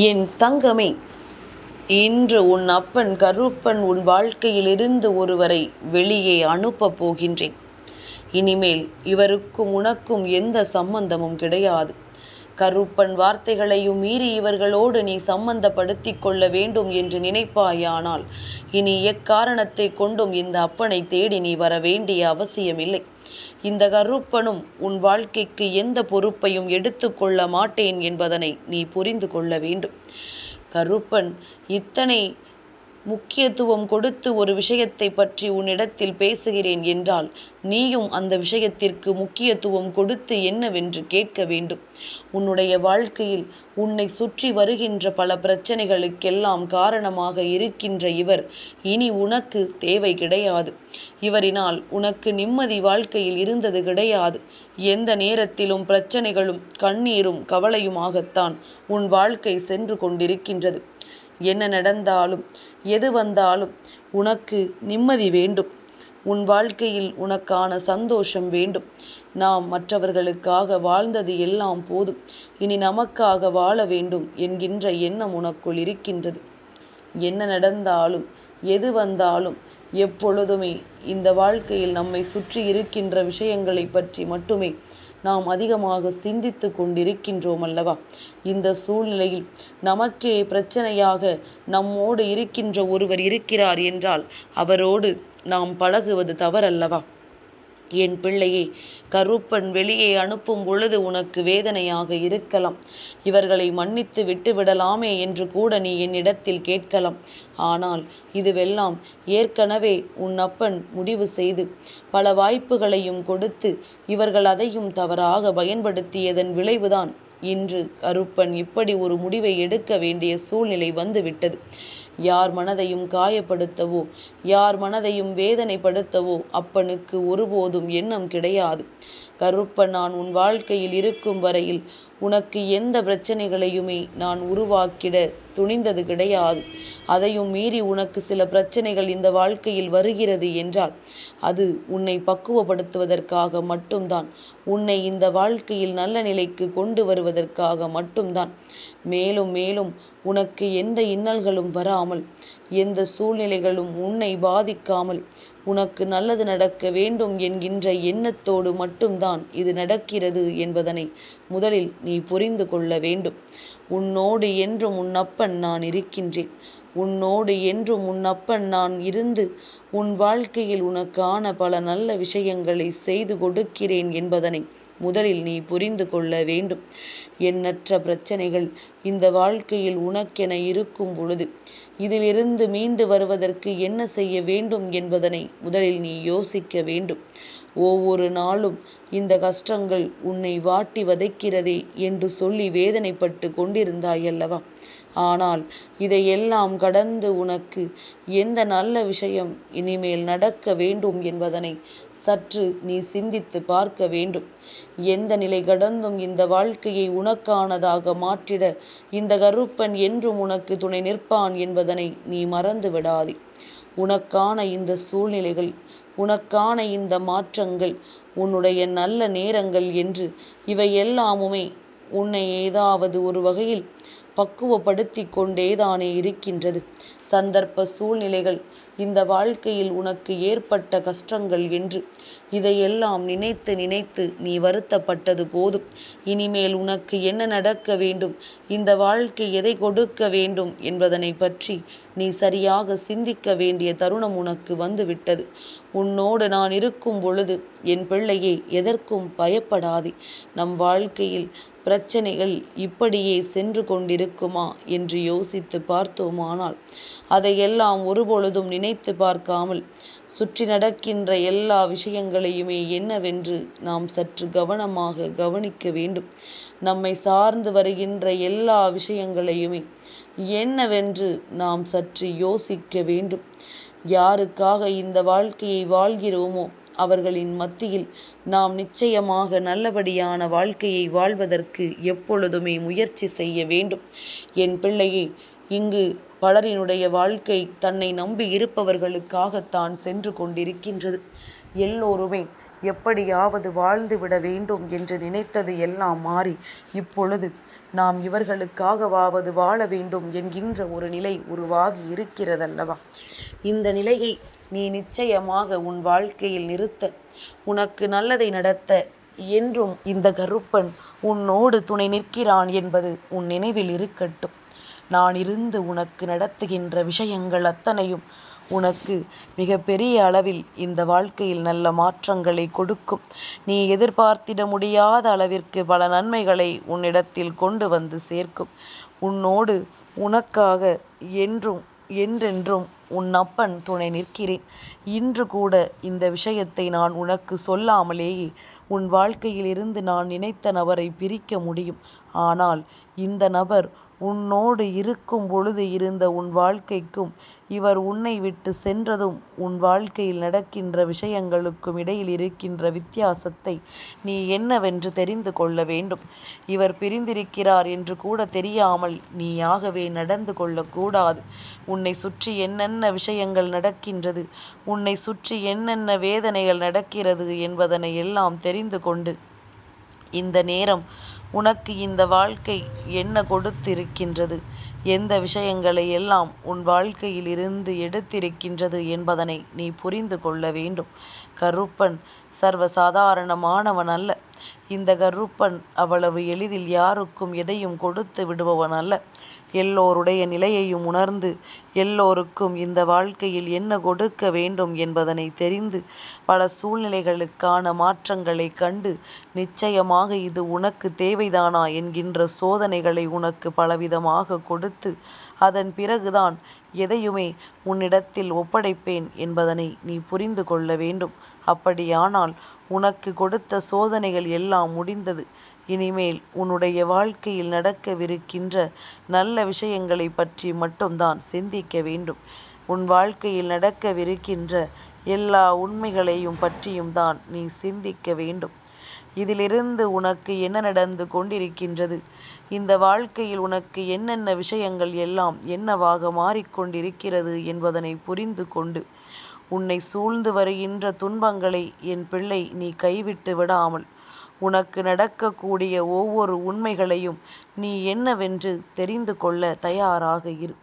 என் தங்கமே இன்று உன் அப்பன் கருப்பன் உன் வாழ்க்கையிலிருந்து ஒருவரை வெளியே அனுப்பப் போகின்றேன். இனிமேல் இவருக்கும் உனக்கும் எந்த சம்பந்தமும் கிடையாது. கருப்பன் வார்த்தைகளையும் மீறி இவர்களோடு நீ சம்பந்தப்படுத்திக் கொள்ள வேண்டும் என்று நினைப்பாயானால் இனி எக்காரணத்தை கொண்டும் இந்த அப்பனை தேடி நீ வர வேண்டிய அவசியமில்லை. இந்த கருப்பனும் உன் வாழ்க்கைக்கு எந்த பொறுப்பையும் எடுத்துக்கொள்ள மாட்டேன் என்பதனை நீ புரிந்து கொள்ள வேண்டும். கருப்பன் இத்தனை முக்கியத்துவம் கொடுத்து ஒரு விஷயத்தை பற்றி உன்னிடத்தில் பேசுகிறேன் என்றால் நீயும் அந்த விஷயத்திற்கு முக்கியத்துவம் கொடுத்து என்னவென்று கேட்க வேண்டும். உன்னுடைய வாழ்க்கையில் உன்னை சுற்றி வருகின்ற பல பிரச்சனைகளுக்கெல்லாம் காரணமாக இருக்கின்ற இவர் இனி உனக்கு தேவை கிடையாது. இவரினால் உனக்கு நிம்மதி வாழ்க்கையில் இருந்தது கிடையாது. எந்த நேரத்திலும் பிரச்சனைகளும் கண்ணீரும் கவலையுமாகத்தான் உன் வாழ்க்கை சென்று கொண்டிருக்கின்றது. என்ன நடந்தாலும் எது வந்தாலும் உனக்கு நிம்மதி வேண்டும். உன் வாழ்க்கையில் உனக்கான சந்தோஷம் வேண்டும். நாம் மற்றவர்களுக்காக வாழ்ந்தது எல்லாம் போதும். இனி நமக்காக வாழ வேண்டும் என்கின்ற எண்ணம் உனக்குள் இருக்கின்றது. என்ன நடந்தாலும் எது வந்தாலும் எப்பொழுதுமே இந்த வாழ்க்கையில் நம்மை சுற்றி இருக்கின்ற விஷயங்களை பற்றி மட்டுமே நாம் அதிகமாக சிந்தித்து கொண்டிருக்கின்றோம் அல்லவா இந்த சூழ்நிலையில் நமக்கே பிரச்சனையாக நம்மோடு இருக்கின்ற ஒருவர் இருக்கிறார் என்றால் அவரோடு நாம் பழகுவது தவறல்லவா? என் பிள்ளையை கருப்பன் வெளியே அனுப்பும் பொழுது உனக்கு வேதனையாக இருக்கலாம். இவர்களை மன்னித்து விட்டுவிடலாமே என்று கூட நீ என்னிடத்தில் கேட்கலாம். ஆனால் இதுவெல்லாம் ஏற்கனவே உன் அப்பன் முடிவு செய்து பல வாய்ப்புகளையும் கொடுத்து இவர்கள் அதையும் தவறாக பயன்படுத்தியதன் விளைவுதான் இன்று கருப்பன் இப்படி ஒரு முடிவை எடுக்க வேண்டிய சூழ்நிலை வந்துவிட்டது. யார் மனதையும் காயப்படுத்தவோ யார் மனதையும் வேதனைப்படுத்தவோ அப்பனுக்கு ஒருபோதும் எண்ணம் கிடையாது. கருப்பன் நான் உன் வாழ்க்கையில் இருக்கும் வரையில் உனக்கு எந்த பிரச்சனைகளையுமே நான் உருவாக்கிட துணிந்தது கிடையாது. அதையும் மீறி உனக்கு சில பிரச்சனைகள் இந்த வாழ்க்கையில் வருகிறது என்றால் அது உன்னை பக்குவப்படுத்துவதற்காக மட்டும்தான் உன்னை இந்த வாழ்க்கையில் நல்ல நிலைக்கு கொண்டு வருவதற்காக மட்டும்தான். மேலும் மேலும் உனக்கு எந்த இன்னல்களும் வராமல் எந்த சூழ்நிலைகளும் உன்னை பாதிக்காமல் உனக்கு நல்லது நடக்க வேண்டும் என்கின்ற எண்ணத்தோடு மட்டும்தான் இது நடக்கிறது என்பதனை முதலில் நீ புரிந்து கொள்ள வேண்டும். உன்னோடு என்றும் உன் அப்பன் நான் இருக்கின்றேன். உன்னோடு என்றும் உன் அப்பன் நான் இருந்து உன் வாழ்க்கையில் உனக்கான பல நல்ல விஷயங்களை செய்து கொடுக்கிறேன் என்பதனை முதலில் நீ புரிந்து கொள்ள வேண்டும். எண்ணற்ற பிரச்சனைகள் இந்த வாழ்க்கையில் உனக்கென இருக்கும் பொழுது இதிலிருந்து மீண்டு வருவதற்கு என்ன செய்ய வேண்டும் என்பதனை முதலில் நீ யோசிக்க வேண்டும். ஒவ்வொரு நாளும் இந்த கஷ்டங்கள் உன்னை வாட்டி வதைக்கிறதே என்று சொல்லி வேதனைப்பட்டு கொண்டிருந்தாயல்லவா? ஆனால் இதையெல்லாம் கடந்து உனக்கு எந்த நல்ல விஷயம் இனிமேல் நடக்க வேண்டும் என்பதனை சற்று நீ சிந்தித்து பார்க்க வேண்டும். எந்த நிலை கடந்தும் இந்த வாழ்க்கையை உனக்கானதாக மாற்றிட இந்த கருப்பன் என்றும் உனக்கு துணை நிற்பான் என்பதனை நீ மறந்து விடாதே. உனக்கான இந்த சூழ்நிலைகள் உனக்கான இந்த மாற்றங்கள் உன்னுடைய நல்ல நேரங்கள் என்று இவையெல்லாமுமே உன்னை ஏதாவது ஒரு வகையில் பக்குவப்படுத்தி கொண்டேதானே இருக்கின்றது. சந்தர்ப்ப சூழ்நிலைகள் இந்த வாழ்க்கையில் உனக்கு ஏற்பட்ட கஷ்டங்கள் என்று. இதையெல்லாம் நினைத்து நினைத்து நீ வருத்தப்பட்டது போதும். இனிமேல் உனக்கு என்ன நடக்க வேண்டும்? இந்த வாழ்க்கை எதை கொடுக்க வேண்டும் என்பதனை பற்றி நீ சரியாக சிந்திக்க வேண்டிய தருணம் உனக்கு வந்துவிட்டது. உன்னோடு நான் இருக்கும் பொழுது என் பிள்ளையை எதற்கும் பயப்படாதே. நம் வாழ்க்கையில் பிரச்சனைகள் இப்படியே சென்று கொண்டிருக்குமா என்று யோசித்து பார்த்தோமானால் அதையெல்லாம் ஒருபொழுதும் நினைத்து பார்க்காமல் சுற்றி நடக்கின்ற எல்லா விஷயங்களையுமே என்னவென்று நாம் சற்று கவனமாக கவனிக்க வேண்டும். நம்மை சார்ந்து வருகின்ற எல்லா விஷயங்களையுமே என்னவென்று நாம் சற்று யோசிக்க வேண்டும். யாருக்காக இந்த வாழ்க்கையை வாழ்கிறோமோ அவர்களின் மத்தியில் நாம் நிச்சயமாக நல்லபடியான வாழ்க்கையை வாழ்வதற்கு எப்பொழுதுமே முயற்சி செய்ய வேண்டும். என் பிள்ளையே இங்கு பலரினுடைய வாழ்க்கை தன்னை நம்பி இருப்பவர்களுக்காகத்தான் சென்று கொண்டிருக்கின்றது. எல்லோருமே எப்படியாவது வாழ்ந்துவிட வேண்டும் என்று நினைத்தது எல்லாம் மாறி இப்பொழுது நாம் இவர்களுக்காகவாவது வாழ வேண்டும் என்கின்ற ஒரு நிலை உருவாகி இருக்கிறதல்லவா? இந்த நிலையை நீ நிச்சயமாக உன் வாழ்க்கையில் நிறுத்த உனக்கு நல்லதை நடத்த என்றும் இந்த கருப்பன் உன்னோடு துணை நிற்கிறான் என்பது உன் நினைவில் இருக்கட்டும். நான் இருந்து உனக்கு நடத்துகின்ற விஷயங்கள் அத்தனையும் உனக்கு மிக பெரிய அளவில் இந்த வாழ்க்கையில் நல்ல மாற்றங்களை கொடுக்கும். நீ எதிர்பார்த்திட முடியாத அளவிற்கு பல நன்மைகளை உன்னிடத்தில் கொண்டு வந்து சேர்க்கும். உன்னோடு உனக்காக என்றும் என்றென்றும் உன் அப்பன் துணை நிற்கிறேன். இன்று கூட இந்த விஷயத்தை நான் உனக்கு சொல்லாமலேயே உன் வாழ்க்கையில் இருந்து நான் நினைத்த நபரை பிரிக்க முடியும். ஆனால் இந்த நபர் உன்னோடு இருக்கும் பொழுது இருந்த உன் வாழ்க்கைக்கும் இவர் உன்னை விட்டு சென்றதும் உன் வாழ்க்கையில் நடக்கின்ற விஷயங்களுக்கும் இடையில் இருக்கின்ற வித்தியாசத்தை நீ என்னவென்று தெரிந்து கொள்ள வேண்டும். இவர் பிரிந்திருக்கிறார் என்று கூட தெரியாமல் நீயாகவே நடந்து கொள்ளக்கூடாது. உன்னை சுற்றி என்னென்ன விஷயங்கள் நடக்கின்றது உன்னை சுற்றி என்னென்ன வேதனைகள் நடக்கிறது என்பதனை எல்லாம் தெரிந்து கொண்டு இந்த நேரம் உனக்கு இந்த வாழ்க்கை என்ன கொடுத்திருக்கின்றது? எந்த விஷயங்களை எல்லாம் உன் வாழ்க்கையில் இருந்து எடுத்திருக்கின்றது என்பதனை நீ புரிந்து கொள்ள வேண்டும். கருப்பன் சர்வசாதாரணமானவன் அல்ல. இந்த கருப்பன் அவ்வளவு எளிதில் யாருக்கும் எதையும் கொடுத்து விடுபவன் அல்ல. எல்லோருடைய நிலையையும் உணர்ந்து எல்லோருக்கும் இந்த வாழ்க்கையில் என்ன கொடுக்க வேண்டும் என்பதனை தெரிந்து பல சூழ்நிலைகளுக்கான மாற்றங்களை கண்டு நிச்சயமாக இது உனக்கு தேவை தேவைதானா என்கின்ற சோதனைகளை உனக்கு பலவிதமாக கொடுத்து அதன் பிறகுதான் எதையுமே உன்னிடத்தில் ஒப்படைப்பேன் என்பதனை நீ புரிந்து கொள்ள வேண்டும். அப்படியானால் உனக்கு கொடுத்த சோதனைகள் எல்லாம் முடிந்தது. இனிமேல் உன்னுடைய வாழ்க்கையில் நடக்கவிருக்கின்ற நல்ல விஷயங்களை பற்றி மட்டும்தான் சிந்திக்க வேண்டும். உன் வாழ்க்கையில் நடக்கவிருக்கின்ற எல்லா உண்மைகளையும் பற்றியும் தான் நீ சிந்திக்க வேண்டும். இதிலிருந்து உனக்கு என்ன நடந்து கொண்டிருக்கின்றது? இந்த வாழ்க்கையில் உனக்கு என்னென்ன விஷயங்கள் எல்லாம் என்னவாக மாறிக்கொண்டிருக்கிறது என்பதனை புரிந்து கொண்டு உன்னை சூழ்ந்து வருகின்ற துன்பங்களை என் பிள்ளை நீ கைவிட்டு விடாமல் உனக்கு நடக்கக்கூடிய ஒவ்வொரு உண்மைகளையும் நீ என்னவென்று தெரிந்து கொள்ள தயாராக இரு.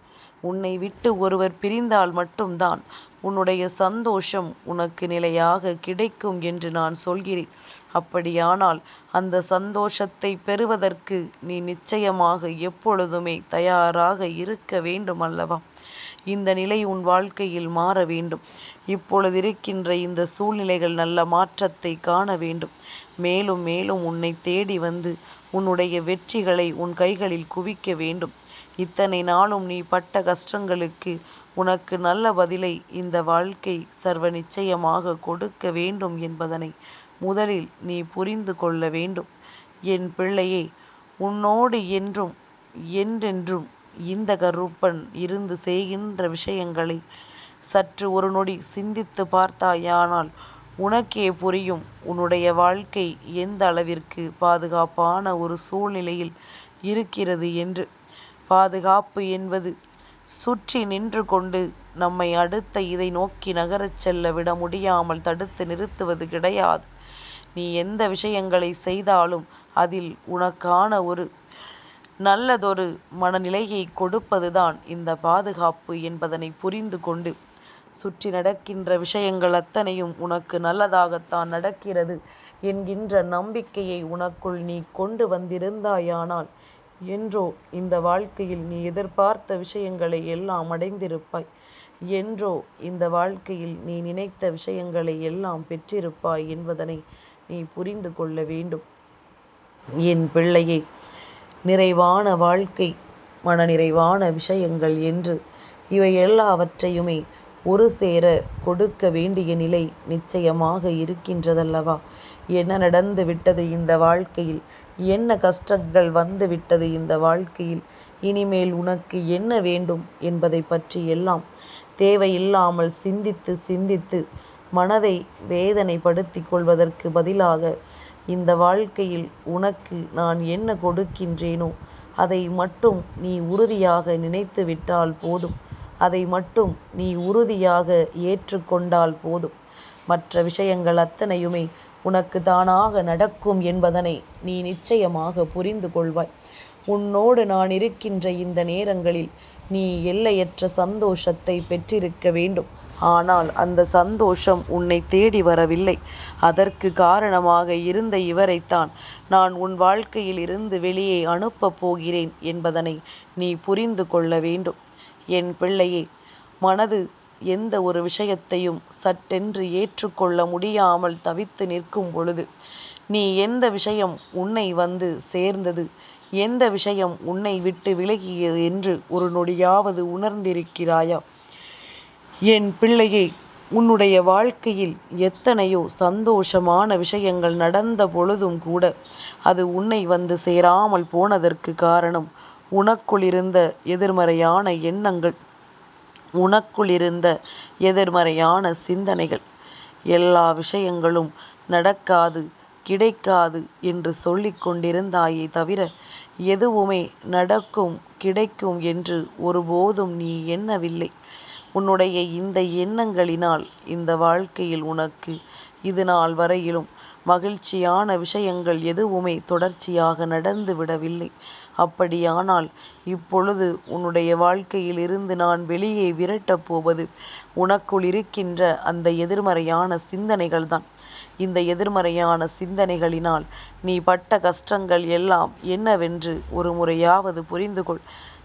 உன்னை விட்டு ஒருவர் பிரிந்தால் மட்டும்தான் உன்னுடைய சந்தோஷம் உனக்கு நிலையாக கிடைக்கும் என்று நான் சொல்கிறேன். அப்படியானால் அந்த சந்தோஷத்தை பெறுவதற்கு நீ நிச்சயமாக எப்பொழுதுமே தயாராக இருக்க வேண்டும் அல்லவா இந்த நிலை உன் வாழ்க்கையில் மாற வேண்டும். இப்பொழுது இருக்கின்ற இந்த சூழ்நிலைகள் நல்ல மாற்றத்தை காண வேண்டும். மேலும் மேலும் உன்னை தேடி வந்து உன்னுடைய வெற்றிகளை உன் கைகளில் குவிக்க வேண்டும். இத்தனை நாளும் நீ பட்ட கஷ்டங்களுக்கு உனக்கு நல்ல பதிலை இந்த வாழ்க்கை சர்வ நிச்சயமாக கொடுக்க வேண்டும் என்பதனை முதலில் நீ புரிந்து கொள்ள வேண்டும். என் பிள்ளையே உன்னோடு என்றும் என்றென்றும் இந்த கருப்பன் இருந்து செய்கின்ற விஷயங்களை சற்று ஒரு நொடி சிந்தித்து பார்த்தாயானால் உனக்கே புரியும் உன்னுடைய வாழ்க்கை எந்த அளவிற்கு பாதுகாப்பான ஒரு சூழ்நிலையில் இருக்கிறது என்று. பாதுகாப்பு என்பது சுற்றி நின்று கொண்டு நம்மை அடுத்த இதை நோக்கி நகரச் செல்ல விட முடியாமல் தடுத்து நிறுத்துவது கிடையாது. நீ எந்த விஷயங்களை செய்தாலும் அதில் உனக்கான ஒரு நல்லதொரு மனநிலையை கொடுப்பதுதான் இந்த பாதுகாப்பு என்பதனை புரிந்து கொண்டு சுற்றி நடக்கின்ற விஷயங்கள் அத்தனையும் உனக்கு நல்லதாகத்தான் நடக்கிறது என்கின்ற நம்பிக்கையை உனக்குள் நீ கொண்டு வந்திருந்தாயானால் என்றோ இந்த வாழ்க்கையில் நீ எதிர்பார்த்த விஷயங்களை எல்லாம் அடைந்திருப்பாய். என்றோ இந்த வாழ்க்கையில் நீ நினைத்த விஷயங்களை எல்லாம் பெற்றிருப்பாய் என்பதனை நீ புரிந்து கொள்ள வேண்டும். என் பிள்ளையை நிறைவான வாழ்க்கை மன நிறைவான விஷயங்கள் என்று இவை எல்லாவற்றையுமே ஒரு சேர கொடுக்க வேண்டிய நிலை நிச்சயமாக இருக்கின்றதல்லவா? என்ன நடந்து விட்டது இந்த வாழ்க்கையில்? என்ன கஷ்டங்கள் வந்து விட்டது இந்த வாழ்க்கையில்? இனிமேல் உனக்கு என்ன வேண்டும் என்பதை பற்றி எல்லாம் தேவையில்லாமல் சிந்தித்து சிந்தித்து மனதை வேதனைப்படுத்தி கொள்வதற்கு பதிலாக இந்த வாழ்க்கையில் உனக்கு நான் என்ன கொடுக்கின்றேனோ அதை மட்டும் நீ உறுதியாக நினைத்து விட்டால் போதும். அதை மட்டும் நீ உறுதியாக ஏற்றுக்கொண்டால் போதும். மற்ற விஷயங்கள் அத்தனையுமே உனக்கு தானாக நடக்கும் என்பதனை நீ நிச்சயமாக புரிந்து கொள்வாய். உன்னோடு நான் இருக்கின்ற இந்த நேரங்களில் நீ எல்லையற்ற சந்தோஷத்தை பெற்றிருக்க வேண்டும். ஆனால் அந்த சந்தோஷம் உன்னை தேடி வரவில்லை. அதற்கு காரணமாக இருந்த இவரைத்தான் நான் உன் வாழ்க்கையில் இருந்து வெளியே அனுப்பப் போகிறேன் என்பதனை நீ புரிந்து கொள்ள வேண்டும். என் பிள்ளையே மனது எந்த ஒரு விஷயத்தையும் சட்டென்று ஏற்றுக்கொள்ள முடியாமல் தவித்து நிற்கும் பொழுது நீ எந்த விஷயம் உன்னை வந்து சேர்ந்தது எந்த விஷயம் உன்னை விட்டு விலகியது என்று ஒரு நொடியாவது உணர்ந்திருக்கிறாயா? என் பிள்ளையை உன்னுடைய வாழ்க்கையில் எத்தனையோ சந்தோஷமான விஷயங்கள் நடந்த பொழுதும் கூட அது உன்னை வந்து சேராமல் போனதற்கு காரணம் உனக்குள் இருந்த எதிர்மறையான எண்ணங்கள் உனக்குள் இருந்த எதிர்மறையான சிந்தனைகள். எல்லா விஷயங்களும் நடக்காது கிடைக்காது என்று சொல்லிக்கொண்டிருந்தாயே தவிர எதுவுமே நடக்கும் கிடைக்கும் என்று ஒருபோதும் நீ எண்ணவில்லை. உன்னுடைய இந்த எண்ணங்களினால் இந்த வாழ்க்கையில் உனக்கு இது நாள் வரையிலும் மகிழ்ச்சியான விஷயங்கள் எதுவுமே தொடர்ச்சியாக நடந்து விடவில்லை. அப்படியானால் இப்பொழுது உன்னுடைய வாழ்க்கையில் இருந்து நான் வெளியே விரட்டப் போவது உனக்குள் இருக்கின்ற அந்த எதிர்மறையான சிந்தனைகள்தான். இந்த எதிர்மறையான சிந்தனைகளினால் நீ பட்ட கஷ்டங்கள் எல்லாம் என்னவென்று ஒரு முறையாவது புரிந்து கொள்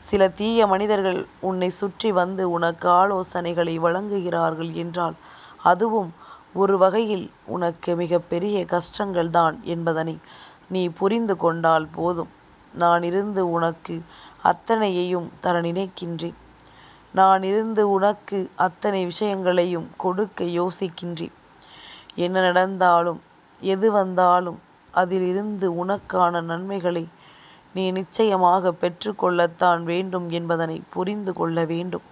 சில தீய மனிதர்கள் உன்னை சுற்றி வந்து உனக்கு ஆலோசனைகளை வழங்குகிறார்கள் என்றால் அதுவும் ஒரு வகையில் உனக்கு மிகப்பெரிய கஷ்டங்கள்தான் என்பதனை நீ புரிந்து கொண்டால் போதும். நான் இருந்து உனக்கு அத்தனையையும் தர நினைக்கின்றேன். நான் இருந்து உனக்கு அத்தனை விஷயங்களையும் கொடுக்க யோசிக்கின்றேன். என்ன நடந்தாலும் எது வந்தாலும் அதிலிருந்து உனக்கான நன்மைகளை நீ நிச்சயமாக பெற்றுக்கொள்ளத்தான் வேண்டும் என்பதனை புரிந்து கொள்ள வேண்டும்.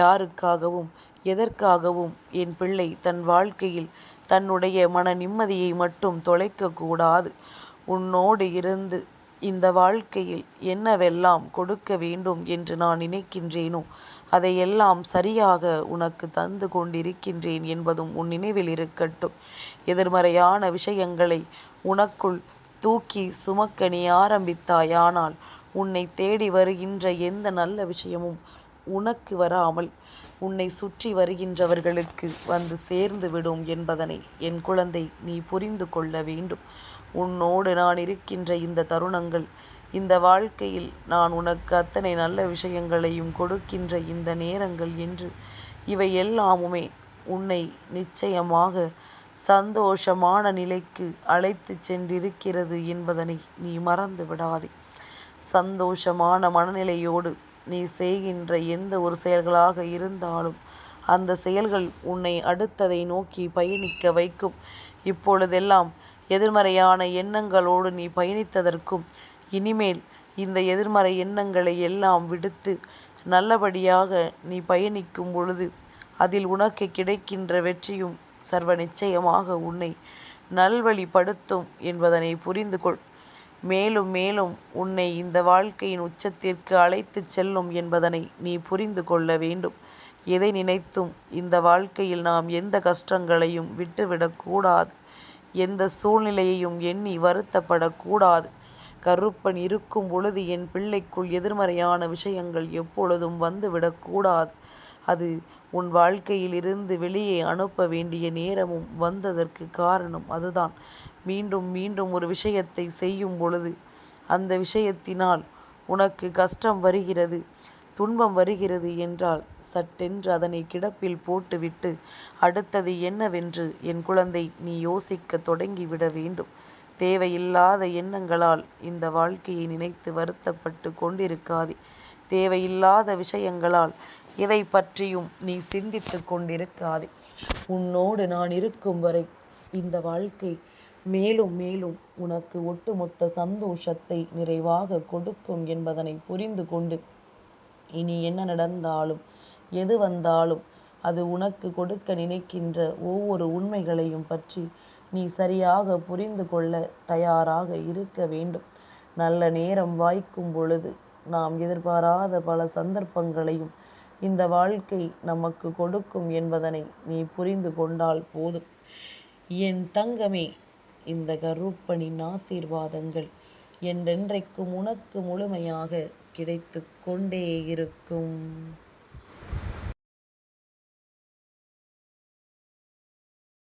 யாருக்காகவும் எதற்காகவும் என் பிள்ளை தன் வாழ்க்கையில் தன்னுடைய மன நிம்மதியை மட்டும் தொலைக்கக்கூடாது உன்னோடு இருந்து இந்த வாழ்க்கையில் என்னவெல்லாம் கொடுக்க வேண்டும் என்று நான் நினைக்கின்றேனோ அதையெல்லாம் சரியாக உனக்கு தந்து கொண்டிருக்கின்றேன் என்பதும் உன் நினைவில் இருக்கட்டும். எதிர்மறையான விஷயங்களை உனக்குள் தூக்கி சுமக்க நீ ஆரம்பித்தாயானால் உன்னை தேடி வருகின்ற எந்த நல்ல விஷயமும் உனக்கு வராமல் உன்னை சுற்றி வருகின்றவர்களுக்கு வந்து சேர்ந்து விடும் என்பதனை என் குழந்தை நீ புரிந்து கொள்ள வேண்டும். உன்னோடு நான் இருக்கின்ற இந்த தருணங்கள் இந்த வாழ்க்கையில் நான் உனக்கு அத்தனை நல்ல விஷயங்களையும் கொடுக்கின்ற இந்த நேரங்கள் என்று இவை எல்லாமுமே உன்னை நிச்சயமாக சந்தோஷமான நிலைக்கு அழைத்து சென்றிருக்கிறது என்பதனை நீ மறந்து விடாதே. சந்தோஷமான மனநிலையோடு நீ செய்கின்ற எந்த ஒரு செயல்களாக இருந்தாலும் அந்த செயல்கள் உன்னை அடுத்ததை நோக்கி பயணிக்க வைக்கும். இப்பொழுதெல்லாம் எதிர்மறையான எண்ணங்களோடு நீ பயணித்ததற்கும் இனிமேல் இந்த எதிர்மறை எண்ணங்களை எல்லாம் விடுத்து நல்லபடியாக நீ பயணிக்கும் பொழுது அதில் உனக்கு கிடைக்கின்ற வெற்றியும் சர்வ நிச்சயமாக உன்னை நல்வழிப்படுத்தும் என்பதனை புரிந்து கொள் மேலும் மேலும் உன்னை இந்த வாழ்க்கையின் உச்சத்திற்கு அழைத்துச் செல்லும் என்பதனை நீ புரிந்து கொள்ள வேண்டும். எதை நினைத்தும் இந்த வாழ்க்கையில் நாம் எந்த கஷ்டங்களையும் விட்டுவிடக்கூடாது எந்த சூழ்நிலையையும் எண்ணி வருத்தப்படக்கூடாது கருப்பன் இருக்கும் பொழுது என் பிள்ளைக்குள் எதிர்மறையான விஷயங்கள் எப்பொழுதும் வந்துவிடக்கூடாது அது உன் வாழ்க்கையில் இருந்து வெளியே அனுப்ப வேண்டிய நேரமும் வந்ததற்கு காரணம் அதுதான். மீண்டும் மீண்டும் ஒரு விஷயத்தை செய்யும் பொழுது அந்த விஷயத்தினால் உனக்கு கஷ்டம் வருகிறது துன்பம் வருகிறது என்றால் சட்டென்று அதனை கிடப்பில் போட்டுவிட்டு அடுத்தது என்னவென்று என் குழந்தை நீ யோசிக்க தொடங்கிவிட வேண்டும். தேவையில்லாத எண்ணங்களால் இந்த வாழ்க்கையை நினைத்து வருத்தப்பட்டு கொண்டிருக்காதே. தேவையில்லாத விஷயங்களால் எதை பற்றியும் நீ சிந்தித்து கொண்டிருக்காதே. உன்னோடு நான் இருக்கும் வரை இந்த வாழ்க்கை மேலும் மேலும் உனக்கு ஒட்டுமொத்த சந்தோஷத்தை நிறைவாக கொடுக்கும் என்பதனை புரிந்து கொண்டு இனி என்ன நடந்தாலும் எது வந்தாலும் அது உனக்கு கொடுக்க நினைக்கின்ற ஒவ்வொரு உண்மைகளையும் பற்றி நீ சரியாக புரிந்து கொள்ள தயாராக இருக்க வேண்டும். நல்ல நேரம் வாய்க்கும் பொழுது நாம் எதிர்பாராத பல சந்தர்ப்பங்களையும் இந்த வாழ்க்கை நமக்கு கொடுக்கும் என்பதனை நீ புரிந்து கொண்டால் போதும். என் தங்கமே இந்த கருப்பனின் ஆசீர்வாதங்கள் என்றென்றைக்கும் உனக்கு முழுமையாக கிடைத்து கொண்டே இருக்கும்.